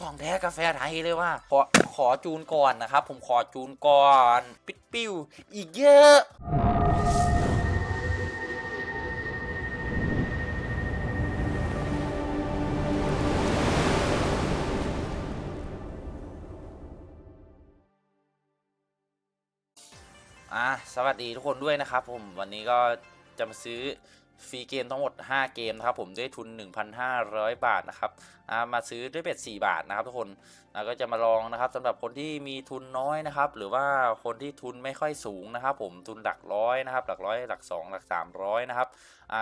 ของแท้กาแฟไทยเลยว่า ขอขอจูนก่อนนะครับ ผมขอจูนก่อนปิดปิ้วอีกเยอะอะสวัสดีทุกคนด้วยนะครับผมวันนี้ก็จะมาซื้อ ฟรีเกมทั้งหมด 5 เกมนะครับผมด้วยทุน 1,500 บาทนะครับมาซื้อด้วยเบ็ด4บาทนะครับทุกคนก็จะมาลองนะครับสำหรับคนที่มีทุนน้อยนะครับ หรือว่าคนที่ทุนไม่ค่อยสูงนะครับ ผมทุนหลักร้อยนะครับ หลักร้อยหลัก 2 หลัก 300นะครับ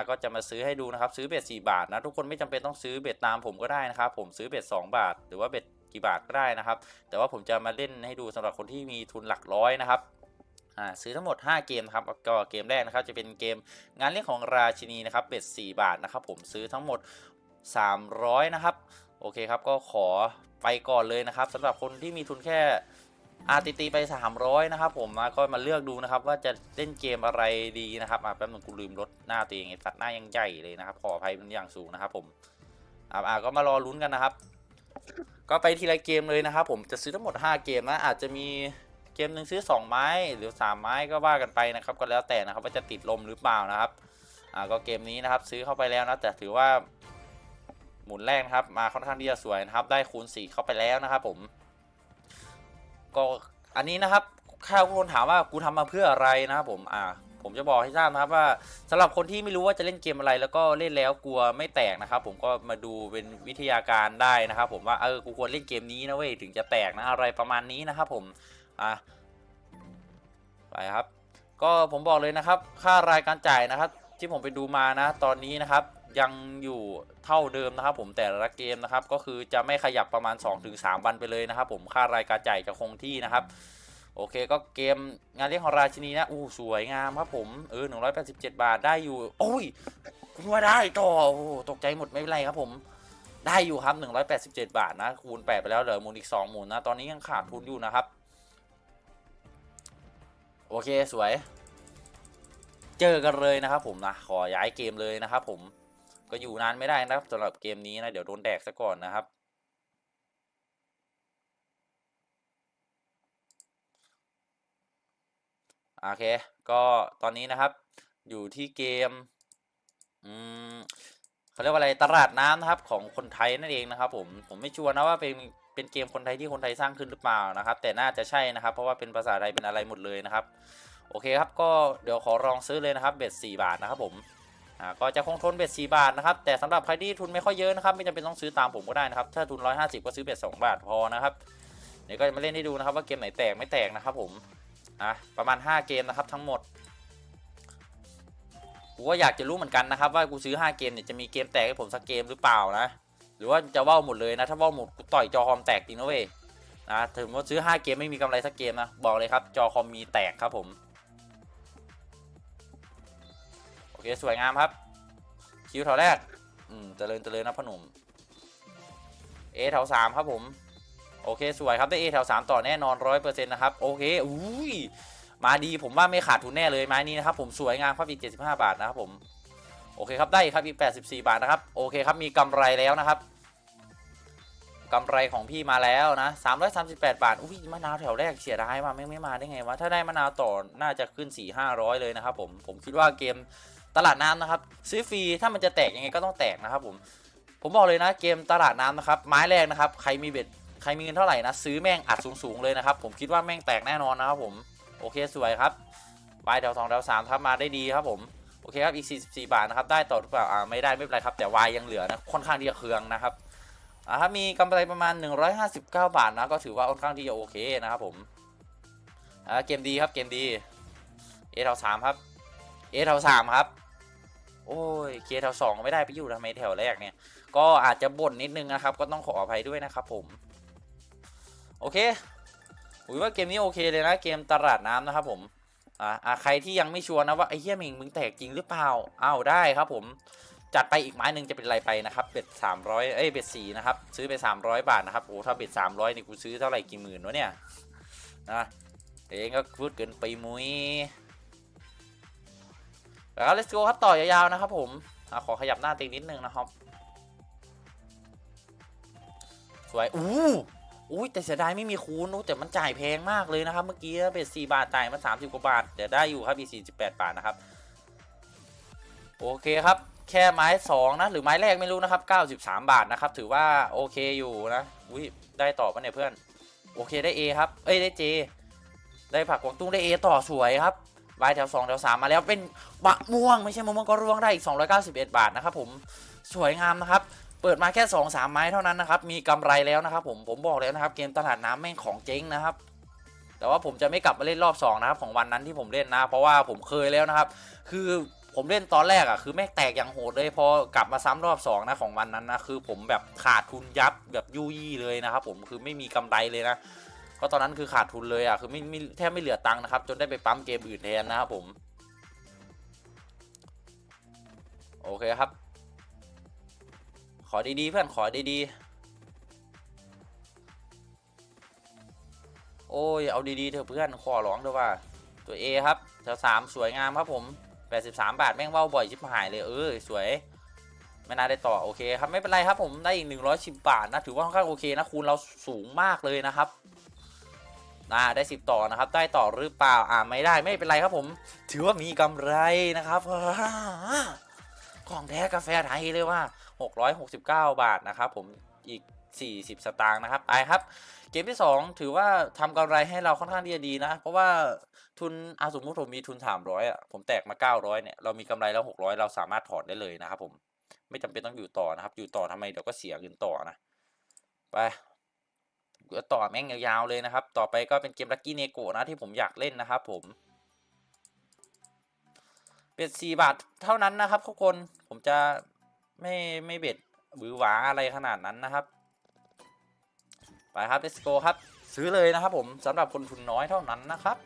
ก็จะมาซื้อให้ดูนะครับ ซื้อเบ็ด4บาทนะทุกคนไม่จำเป็นต้องซื้อเบ็ดตามผมก็ได้นะครับ ผมซื้อเบ็ด2บาท หรือว่าเบ็ดกี่บาทก็ได้นะครับ แต่ว่าผมจะมาเล่นให้ดูสำหรับคนที่มีทุนหลักร้อยนะครับ ซื้อทั้งหมด 5 เกมนะครับก็เกมแรกนะครับจะเป็นเกมงานเลี้ยงของราชินีนะครับเบ็ด4บาทนะครับผมซื้อทั้งหมด 300 นะครับ โอเคครับก็ขอไปก่อนเลยนะครับสำหรับคนที่มีทุนแค่อาตีตีไป 300 นะครับผมมาก็มาเลือกดูนะครับ ว่าจะเล่นเกมอะไรดีนะครับอาแป๊บนึงกูลืมลดหน้าตัวเองตัดหน้ายังใหญ่เลยนะครับ ขออภัยเป็นอย่างสูงนะครับ ผมอาอ่าก็มารอลุ้นกันนะครับ ก็ไปทีละเกมเลยนะครับ ผมจะซื้อทั้งหมด 5 เกมนะอาจจะมี เกมหนึ่งซื้อ 2 ไม้หรือ 3 ไม้ก็ว่ากันไปนะครับ ก็แล้วแต่นะครับว่าจะติดลมหรือเปล่านะครับอ่าก็เกมนี้นะครับซื้อเข้าไปแล้วนะแต่ถือว่าหมุนแรกนะครับ มาค่อนข้างที่จะสวยนะครับ ได้คูณ 4 เข้าไปแล้วนะครับผม ก็อันนี้นะครับข้าวคนถามว่ากูทำมาเพื่ออะไรนะครับผมอ่าผมจะบอกให้ทราบนะครับว่าสำหรับคนที่ไม่รู้ว่าจะเล่นเกมอะไร แล้วก็เล่นแล้วกลัวไม่แตกนะครับ ผมก็มาดูเป็นวิทยาการได้นะครับ ผมว่าเออกูควรเล่นเกมนี้นะเว้ยถึงจะแตกนะอะไรประมาณนี้นะครับผม อะไปครับ ก็ผมบอกเลยนะครับ ค่ารายการจ่ายนะครับ ที่ผมไปดูมานะ ตอนนี้นะครับ ยังอยู่เท่าเดิมนะครับ ผมแต่ละเกมนะครับ ก็คือจะไม่ขยับประมาณ 2-3 วันไปเลยนะครับ ผมค่ารายการจ่ายจะคงที่นะครับโอเคก็เกมงานเลี้ยงของราชินีนะอู้สวยงามครับผมเออ187บาทได้อยู่ โอ้ยคุณว่าได้ต่อโอ้ตกใจหมดไม่เป็นไรครับผม ได้อยู่ครับ187บาทนะคูณ8ไปแล้วเหลือหมุนอีก2หมุนนะตอนนี้ยังขาดทุนอยู่นะครับ โอเคสวย เจอกันเลยนะครับผมนะขอย้ายเกมเลยนะครับผมก็อยู่นานไม่ได้นะครับสำหรับเกมนี้นะเดี๋ยวโดนแดกซะก่อนนะครับ โอเค ก็ตอนนี้นะครับ อยู่ที่เกม อืม เขาเรียกว่าอะไรตลาดน้ำนะครับของคนไทยนั่นเองนะครับ ผมผมไม่ชัวร์นะว่าเป็นเป็นเกมคนไทยที่คนไทยสร้างขึ้นหรือเปล่านะครับ แต่น่าจะใช่นะครับ เพราะว่าเป็นภาษาไทยเป็นอะไรหมดเลยนะครับ โอเคครับก็เดี๋ยวขอลองซื้อเลยนะครับเบ็ด4บาทนะครับผมอ่าก็จะคงทนเบ็ด4บาทนะครับแต่สำหรับใครที่ทุนไม่ค่อยเยอะนะครับไม่จำเป็นต้องซื้อตามผมก็ได้นะครับถ้าทุน 150 ก็ซื้อเบ็ด2บาทพอนะครับเดี๋ยวก็จะมาเล่นให้ดูนะครับว่าเกมไหนแตกไม่แตกนะครับผมอะประมาณ 5 เกมนะครับทั้งหมด กูก็อยากจะรู้เหมือนกันนะครับว่ากูซื้อ 5 เกมเนี่ยจะมีเกมแตกให้ผมสักเกมหรือเปล่านะ หรือว่าจะว่าวหมดเลยนะถ้าว่าวหมดกูต่อยจอคอมแตกจริงนะเว้ยนะถึงว่าซื้อ 5 เกมไม่มีกำไรสักเกมนะบอกเลยครับจอคอมมีแตกครับผมโอเคสวยงามครับ คิวแถวแรก อืมเจริญเจริญนะพ่อหนุ่มเอแถวสามครับผม โอเคสวยครับได้เอแถวสามต่อแน่นอนร้อยเปอร์เซ็นต์นะครับ โอเค อุ้ย มาดีผมว่าไม่ขาดทุนแน่เลยไม้นี้นะครับผมสวยงามครับอีก 75 บาทนะครับผมโอเคครับได้ครับอีก 84 บาทนะครับโอเคครับมีกำไรแล้วนะครับกำไรของพี่มาแล้วนะ 338 บาทอุ้ยมะนาวแถวแรกเสียดายมาไม่ไม่มาได้ไงวะถ้าได้มะนาวต่อน่าจะขึ้น 4 500 เลยนะครับผมผมคิดว่าเกมตลาดน้ำนะครับซื้อฟรีถ้ามันจะแตกยังไงก็ต้องแตกนะครับผมผมบอกเลยนะเกมตลาดน้ำนะครับไม้แรกนะครับใครมีเบ็ดใครมีเงินเท่าไหร่นะซื้อแม่งอัดสูงๆเลยนะครับผมคิดว่าแม่งแตกแน่นอนนะครับผม โอเคสวยครับวายแถวสองแถวสามทับมาได้ดีครับผมโอเคครับอีก 44 บาทนะครับได้ต่อหรือเปล่าอ่าไม่ได้ไม่เป็นไรครับแต่วายยังเหลือนะค่อนข้างที่จะเคืองนะครับอ่าถ้ามีกำไรประมาณ 159 บาทนะก็ถือว่าค่อนข้างที่จะโอเคนะครับผมอ่าเกมดีครับเกมดีเอแถวสามครับเอแถวสามครับโอ้ยเคแถวสองไม่ได้ไปอยู่ทำไมแถวแรกเนี่ย ก็อาจจะบ่นนิดนึงนะครับ ก็ต้องขออภัยด้วยนะครับผม โอเค ผมว่าเกมนี้โอเคเลยนะ เกมตลาดน้ำนะครับผม อ่าใครที่ยังไม่ชัวร์นะว่าไอ้เหี้ยมิงมึงแตกจริงหรือเปล่าอ้าวได้ครับผม จัดไปอีกไม้หนึ่งจะเป็นไรไปนะครับเบ็ด300เอ้ยเบ็ดสี่นะครับ ซื้อไป300บาทนะครับโอ้ถ้าเบ็ด300นี่กูซื้อเท่าไหร่กี่หมื่นวะเนี่ยนะเองก็พูดเกินไปมุ้ยแล้ว let's go ครับต่อยาวๆนะครับผมอขอขยับหน้าเต็งนิดนึงนะครับ สวย อู้ อุ้ยแต่เสียดายไม่มีคูณแต่มันจ่ายแพงมากเลยนะครับ เมื่อกี้เบ็ดสี่บาทจ่ายมาสามสิบกว่าบาทเดี๋ยวได้อยู่ครับอีสี่สิบแปดบาทนะครับ โอเคครับ แค่ไม้สองนะ หรือไม้แรกไม่รู้นะครับเก้าสิบสามบาทนะครับ ถือว่าโอเคอยู่นะอุ้ยได้ต่อปะเนี่ยเพื่อน โอเคได้ A ครับ เอ้ยได้ J ได้ผักกวางตุ้งได้ A ต่อสวยครับใบแถว2แถว3มมาแล้วเป็นมะม่วงไม่ใช่มะม่วงก็ร่วงได้อีก291บาทนะครับผมสวยงามนะครับ เปิดมาแค่2 3ไม้เท่านั้นนะครับ มีกำไรแล้วนะครับ ผมผมบอกแล้วนะครับ เกมตลาดน้ำแม่งของเจ๊งนะครับ แต่ว่าผมจะไม่กลับมาเล่นรอบ2นะครับของวันนั้นที่ผมเล่นนะ เพราะว่าผมเคยแล้วนะครับ คือผมเล่นตอนแรกอะคือแม่งแตกอย่างโหดเลยพอกลับมาซ้ำรอบ2นะของวันนั้นนะคือผมแบบขาดทุนยับแบบยุยี่เลยนะครับ ผมคือไม่มีกำไรเลยนะก็ตอนนั้นคือขาดทุนเลยอะคือไม่ไม่แทบไม่เหลือตังค์นะครับ จนได้ไปปั๊มเกมอื่นแทนนะครับผม โอเคครับ ขอดีๆเพื่อนขอดีๆโอ้ยเอาดีๆเถอะเพื่อนขอร้องเถอะว่า ตัว A ครับแถวสามสวยงามครับผม 83 บาทแม่งเว้าบ่อยชิบหายเลยเออสวยไม่น่าได้ต่อโอเคครับไม่เป็นไรครับผมได้อีก 110 บาทนะถือว่าค่อนข้างโอเคนะคูณเราสูงมากเลยนะครับอ่าได้ 10 ต่อนะครับ ได้ต่อหรือเปล่าอ่าไม่ได้ไม่เป็นไรครับผม ถือว่ามีกำไรนะครับ ของแท้กาแฟไทยเลยว่า 669 บาทนะครับผมอีก 40 สตางค์นะครับไปครับ เกมที่ 2 ถือว่าทำกำไรให้เราค่อนข้างที่จะดีนะ เพราะว่าทุนอาสมมติผมมีทุน 300อะผมแตกมา 900 เนี่ย เรามีกำไรแล้ว 600 เราสามารถถอนได้เลยนะครับผมไม่จำเป็นต้องอยู่ต่อนะครับ อยู่ต่อทำไมเดี๋ยวก็เสียเงินต่อนะ ไปต่อแม่งยาวๆเลยนะครับ ต่อไปก็เป็นเกมลักกี้เนโกะนะที่ผมอยากเล่นนะครับผม เบ็ดสี่บาทเท่านั้นนะครับทุกคนผมจะไม่ไม่เบ็ดหวือหวาอะไรขนาดนั้นนะครับ ไปครับ let's go ครับ ซื้อเลยนะครับผมสำหรับคนทุนน้อยเท่านั้นนะครับ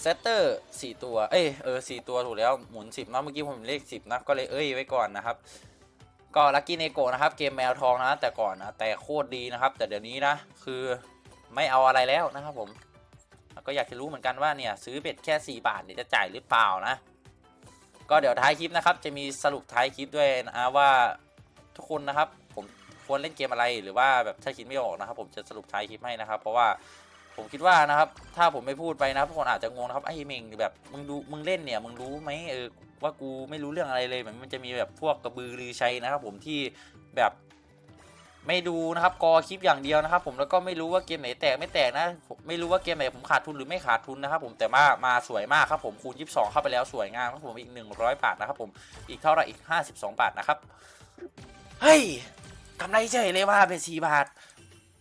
เซตเตอร์สี่ตัว เอ้ยเออสี่ตัวถูกแล้วหมุนสิบนะเมื่อกี้ผมเลขสิบนะก็เลยเอ้ยไว้ก่อนนะครับ ก็ลักกี้เนโกนะครับ เกมแมวทองนะแต่ก่อนนะแต่โคตรดีนะครับ แต่เดี๋ยวนี้นะคือไม่เอาอะไรแล้วนะครับผม ก็อยากจะรู้เหมือนกันว่าเนี่ยซื้อเบ็ดแค่ 4 บาทเนี่ยจะจ่ายหรือเปล่านะ ก็เดี๋ยวท้ายคลิปนะครับ จะมีสรุปท้ายคลิปด้วยนะว่าทุกคนนะครับ ผมควรเล่นเกมอะไรหรือว่าแบบถ้าคิดไม่ออกนะครับ ผมจะสรุปท้ายคลิปให้นะครับ เพราะว่าผมคิดว่านะครับ ถ้าผมไม่พูดไปนะทุกคนอาจจะงงนะครับไอ้เมงแบบมึงดูมึงเล่นเนี่ยมึงรู้ไหมเออว่ากูไม่รู้เรื่องอะไรเลยเหมือนมันจะมีแบบพวกกระบือรือชัยนะครับ ผมที่แบบ ไม่ดูนะครับกอคลิปอย่างเดียวนะครับ ผมแล้วก็ไม่รู้ว่าเกมไหนแตกไม่แตกนะไม่รู้ว่าเกมไหนผมขาดทุนหรือไม่ขาดทุนนะครับ ผมแต่มามาสวยมากครับผมคูณ 22 เข้าไปแล้วสวยงามครับผมอีก 100 บาทนะครับผมอีกเท่าไหร่อีก 52 บาทนะครับเฮ้ยกำไรเฉยเลยว่าเป็น4บาท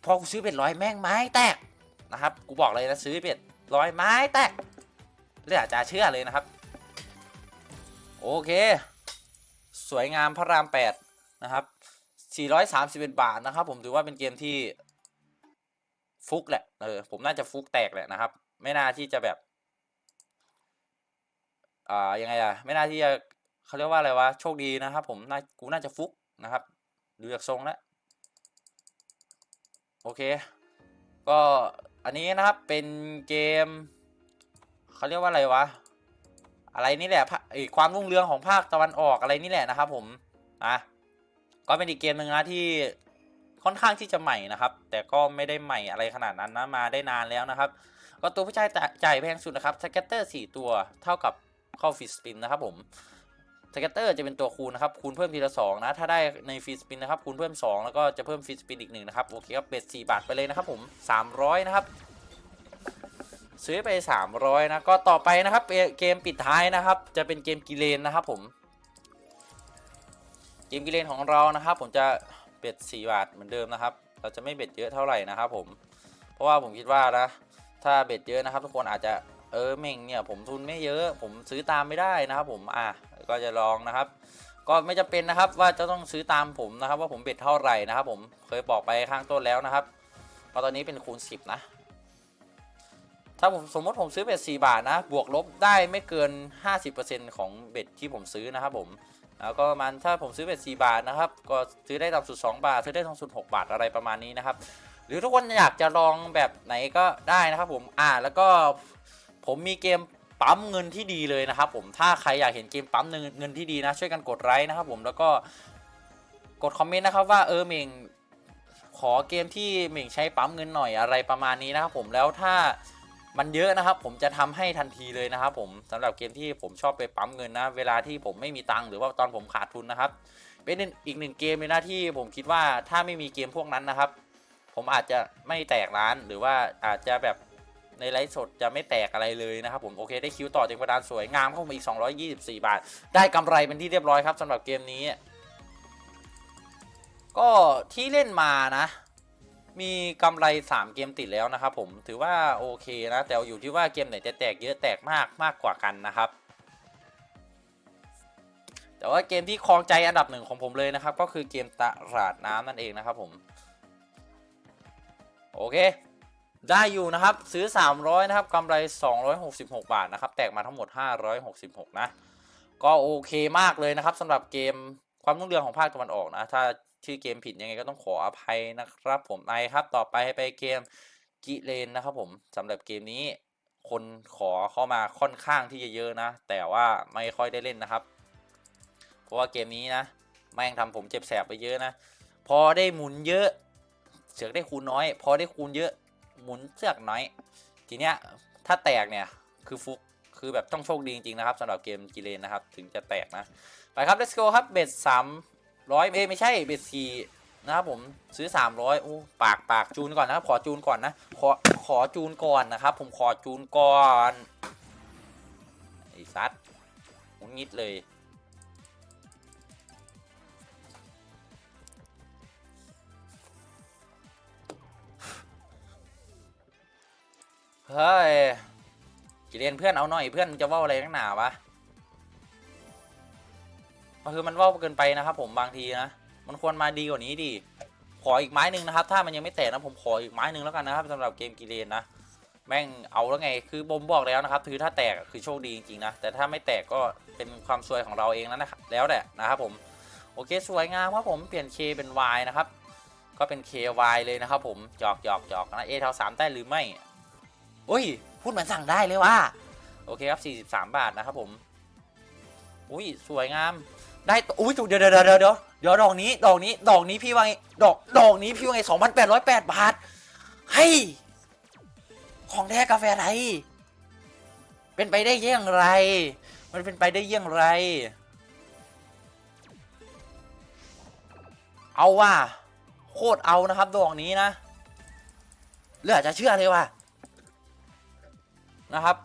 พอกูซื้อเป็นร้อยแม่งไม้แตกนะครับกูบอกเลยนะซื้อเป็นร้อยไม้แตกเรียกจะเชื่อเลยนะครับ โอเค สวยงามพระราม8นะครับ 431 บาทนะครับผมถือว่าเป็นเกมที่ฟุกแหละเออผมน่าจะฟุกแตกแหละนะครับ ไม่น่าที่จะแบบอ่ายังไงอะไม่น่าที่จะเขาเรียกว่าอะไรวะโชคดีนะครับผมน่ากูน่าจะฟุกนะครับดูจากทรงแล้วโอเค ก็อันนี้นะครับเป็นเกมเขาเรียกว่าอะไรวะอะไรนี่แหละภาไอความรุ่งเรืองของภาคตะวันออกอะไรนี่แหละนะครับผมอะ ก็เป็นอีกเกมหนึ่งนะที่ค่อนข้างที่จะใหม่นะครับ แต่ก็ไม่ได้ใหม่อะไรขนาดนั้นนะมาได้นานแล้วนะครับ ก็ตัวผู้ชายจ่ายแพงสุดนะครับสเก็ตเตอร์สี่ตัวเท่ากับเข้าฟิสปินนะครับผมสเก็ตเตอร์จะเป็นตัวคูณนะครับ คูณเพิ่มทีละสองนะ ถ้าได้ในฟิสปินนะครับ คูณเพิ่ม 2 แล้วก็จะเพิ่มฟิสปินอีกหนึ่งนะครับ โอเคก็เบ็ด4บาทไปเลยนะครับผม 300 นะครับ ซื้อไป 300 นะ ก็ต่อไปนะครับ เกมปิดท้ายนะครับ จะเป็นเกมกิเลนนะครับผม กมกิเลนของเรานะครับ ผมจะเบ็ด 4 บาทเหมือนเดิมนะครับ เราจะไม่เบ็ดเยอะเท่าไหร่นะครับผม เพราะว่าผมคิดว่านะถ้าเบ็ดเยอะนะครับ ทุกคนอาจจะเออเม่งเนี่ยผมทุนไม่เยอะ ผมซื้อตามไม่ได้นะครับ ผมอะก็จะลองนะครับ ก็ไม่จำเป็นนะครับว่าจะต้องซื้อตามผมนะครับ ว่าผมเบ็ดเท่าไหร่นะครับ ผมเคยบอกไปข้างต้นแล้วนะครับพราะตอนนี้เป็นคูณ 10 นะ ถ้าผมสมมติผมซื้อเบ็ด4บาทนะ บวกลบได้ไม่เกิน 50%ของเบ็ดที่ผมซื้อนะครับผม แล้วก็มันถ้าผมซื้อเบ็ด4บาทนะครับ ก็ซื้อได้ต่ำสุด 2 บาท ซื้อได้ต่ำสุด 6 บาทอะไรประมาณนี้นะครับ หรือทุกคนอยากจะลองแบบไหนก็ได้นะครับผมอ่าแล้วก็ผมมีเกมปั๊มเงินที่ดีเลยนะครับผมถ้าใครอยากเห็นเกมปั๊มเงินเงินที่ดีนะ ช่วยกันกดไลค์นะครับผมแล้วก็กดคอมเมนต์นะครับว่าเออเมงขอเกมที่เม่งใช้ปั๊มเงินหน่อยอะไรประมาณนี้นะครับผมแล้วถ้า มันเยอะนะครับ ผมจะทำให้ทันทีเลยนะครับ ผมสำหรับเกมที่ผมชอบไปปั๊มเงินนะ เวลาที่ผมไม่มีตังค์หรือว่าตอนผมขาดทุนนะครับ เป็นอีกหนึ่งเกมเลยนะที่ผมคิดว่าถ้าไม่มีเกมพวกนั้นนะครับ ผมอาจจะไม่แตกร้านหรือว่าอาจจะแบบในไลฟ์สดจะไม่แตกอะไรเลยนะครับผมโอเคได้คิวต่อจากประดานสวยงามเข้ามาอีก 224 บาท ได้กำไรเป็นที่เรียบร้อยครับสำหรับเกมนี้ ก็ที่เล่นมานะ มีกำไร 3 เกมติดแล้วนะครับผมถือว่าโอเคนะ แต่อยู่ที่ว่าเกมไหนจะแตกเยอะแตกมากมากกว่ากันนะครับ แต่ว่าเกมที่ครองใจอันดับหนึ่งของผมเลยนะครับ ก็คือเกมตลาดน้ำนั่นเองนะครับผม โอเค ได้อยู่นะครับซื้อ 300 นะครับกำไร 266 บาทนะครับ แตกมาทั้งหมด 566 นะ ก็โอเคมากเลยนะครับสำหรับเกมความรุ่งเรืองของภาคตะวันออกนะถ้า ชื่อเกมผิดยังไงก็ต้องขออภัยนะครับ ผมไอครับต่อไปให้ไปเกมกิเลนนะครับผมสำหรับเกมนี้คนขอเข้ามาค่อนข้างที่จะเยอะนะ แต่ว่าไม่ค่อยได้เล่นนะครับ เพราะว่าเกมนี้นะ แม่งทำผมเจ็บแสบไปเยอะนะ พอได้หมุนเยอะ เสือกได้คูณน้อย พอได้คูณเยอะหมุนเสือกน้อย ทีเนี้ยถ้าแตกเนี่ยคือฟุกคือแบบต้องโชคดีจริงๆนะครับสำหรับเกมกิเลนนะครับ ถึงจะแตกนะ ไปครับ let's go ครับเบ็ดสาม ร้อยเอ้ไม่ใช่เบ็ดสี่นะครับผมซื้อ 300โอ้ปากปากจูนก่อนนะครับขอจูนก่อนนะขอขอจูนก่อนนะครับ ผมขอจูนก่อนไอ้ซัดหงุดหงิดเลย เฮ้ยกิเลนเพื่อนเอาหน่อยเพื่อนจะว่าอะไรนักหนาวะ คือมันว่าเกินไปนะครับ ผมบางทีนะ มันควรมาดีกว่านี้ดิ ขออีกไม้หนึ่งนะครับ ถ้ามันยังไม่แตกนะผมขออีกไม้หนึ่งแล้วกันนะครับสำหรับเกมกิเลนนะ แม่งเอาแล้วไง คือผมบอกแล้วนะครับคือถ้าแตกคือโชคดีจริงๆนะ แต่ถ้าไม่แตกก็เป็นความซวยของเราเองแล้วนะครับแล้วแหละนะครับผม โอเคสวยงามครับผม เปลี่ยน K เป็น Y นะครับ ก็เป็น KY เลยนะครับ ผม จอกจอกจอกนะ A เท่า3ได้หรือไม่อุ้ย พูดเหมือนสั่งได้เลยว่า โอเคครับ 43 บาทนะครับผม อุ้ย สวยงาม ได้อุ้ยเดี๋ยวเดี๋ยวเดี๋ยวเดี๋ยวเดี๋ยวเดี๋ยวดอกนี้ดอกนี้ดอกนี้พี่ว่าไงดอกดอกนี้พี่ว่าไง2,808บาทเฮ้ของแท้กาแฟไทยเป็นไปได้ยังไร มันเป็นไปได้ยังไร เอาว่ะโคตรเอานะครับดอกนี้นะเหลือจะเชื่อเลยว่ะนะครับ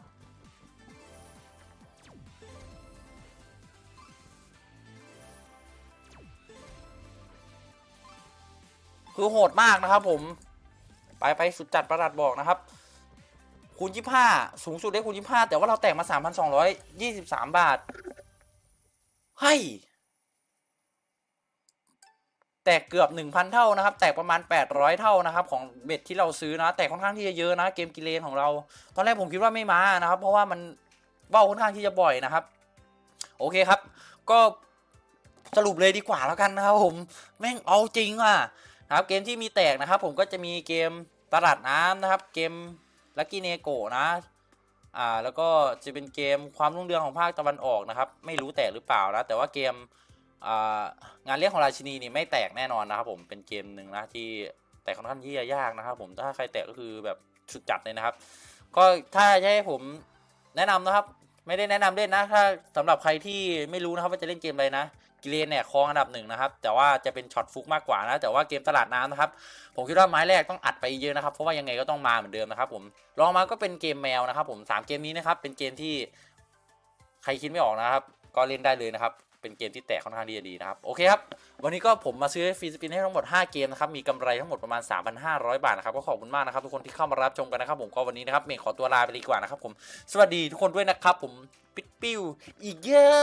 คือโหดมากนะครับผม ไปไปสุดจัดประหลัดบอกนะครับ คูณ 25 สูงสุดได้คูณ 25 แต่ว่าเราแตกมา 3,223 บาทเฮ้ยแตกเกือบ 1,000 เท่านะครับ แตกประมาณ 800 เท่านะครับ ของเบ็ดที่เราซื้อนะ แตกค่อนข้างที่จะเยอะนะ เกมกิเลนของเรา ตอนแรกผมคิดว่าไม่มานะครับ เพราะว่ามันเบ้าค่อนข้างที่จะบ่อยนะครับ โอเคครับ ก็สรุปเลยดีกว่าแล้วกันนะครับผม แม่งเอาจริงอะ นะครับเกมที่มีแตกนะครับ ผมก็จะมีเกมตลาดน้ำนะครับ เกมลักกี้เนโกนะอ่าแล้วก็จะเป็นเกมความรุ่งเรืองของภาคตะวันออกนะครับ ไม่รู้แตกหรือเปล่านะแต่ว่าเกมงานเลี้ยงของราชินีนี่ไม่แตกแน่นอนนะครับ ผมเป็นเกมหนึ่งนะที่แตกค่อนข้างที่จะยากนะครับ ผมถ้าใครแตกก็คือแบบสุดจัดเลยนะครับ ก็ถ้าจะให้ผมแนะนำนะครับ ไม่ได้แนะนำเล่นนะถ้าสำหรับใครที่ไม่รู้นะครับว่าจะเล่นเกมอะไรนะ กิเลนเนี่ยครองอันดับหนึ่งนะครับ แต่ว่าจะเป็นช็อตฟุกมากกว่านะ แต่ว่าเกมตลาดน้ำนะครับ ผมคิดว่าไม้แรกต้องอัดไปเยอะนะครับ เพราะว่ายังไงก็ต้องมาเหมือนเดิมนะครับผมลองมาก็เป็นเกมแมวนะครับ ผมสามเกมนี้นะครับ เป็นเกมที่ใครคิดไม่ออกนะครับ ก็เล่นได้เลยนะครับ เป็นเกมที่แตกค่อนข้างดีดีนะครับ โอเคครับ วันนี้ก็ผมมาซื้อฟรีสปินให้ทั้งหมด 5 เกมนะครับ มีกำไรทั้งหมดประมาณ 3,500 บาทนะครับ ก็ขอบคุณมากนะครับทุกคนที่เข้ามารับชมกันนะครับ ผมก็วันนี้นะครับเมย์ขอตัวลาไปดีกว่านะครับผม สวัสดีทุกคนด้วยนะครับ ผมปิดปิ้วอีกเยอะ